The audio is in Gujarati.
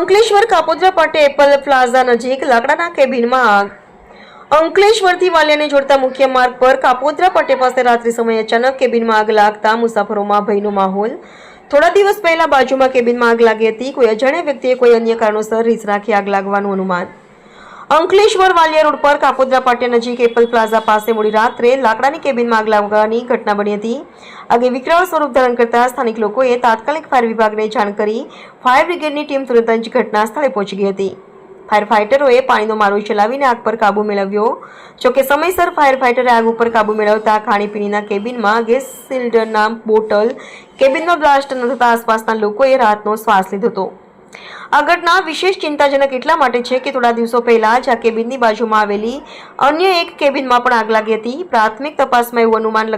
અંકલેશ્વર કાપોદ્રા પાટે પ્લાઝા નજીક લાકડાના કેબિનમાં આગ. અંકલેશ્વરથી વાલિયાને જોડતા મુખ્ય માર્ગ પર કાપોદ્રા પટે પાસે રાત્રિ સમયે અચાનક કેબિનમાં આગ લાગતા મુસાફરોમાં ભયનો માહોલ. થોડા દિવસ પહેલા બાજુમાં કેબિનમાં આગ લાગી હતી. કોઈ અજાણ્યા વ્યક્તિએ કોઈ અન્ય કારણોસર રીસ રાખી આગ લાગવાનું અનુમાન અંકલેશ્વર વાલિયા રોડ પર કાપોદ્રા પાટિયા નજીક એપલ પ્લાઝા પાસે મોડી રાત્રે લાકડાની કેબિનમાં આગ લાગવાની ઘટના બની હતી. આગે વિકરાળ સ્વરૂપ ધારણ કરતા સ્થાનિક લોકોએ તાત્કાલિક ફાયર વિભાગને જાણ કરી ફાયર બ્રિગેડની ટીમ તુરંત જ ઘટના સ્થળે પહોંચી ગઈ હતી. ફાયર ફાઇટરોએ પાણીનો મારો ચલાવીને આગ પર કાબુ મેળવ્યો. જોકે સમયસર ફાયર ફાઇટરે આગ ઉપર કાબુ મેળવતા ખાણીપીણીના કેબિનમાં ગેસ સિલિન્ડરના બોટલ કેબિનમાં બ્લાસ્ટ ન થતા આસપાસના લોકોએ રાહતનો શ્વાસ લીધો હતો. આ ઘટના વિશેષ ચિંતાજનક એટલા માટે છે કે થોડા દિવસો પહેલા જ આ કેબિનની બાજુમાં આવેલી અન્ય એક કેબિનમાં પણ આગ લાગી હતી. પ્રાથમિક તપાસમાં એવું અનુમાન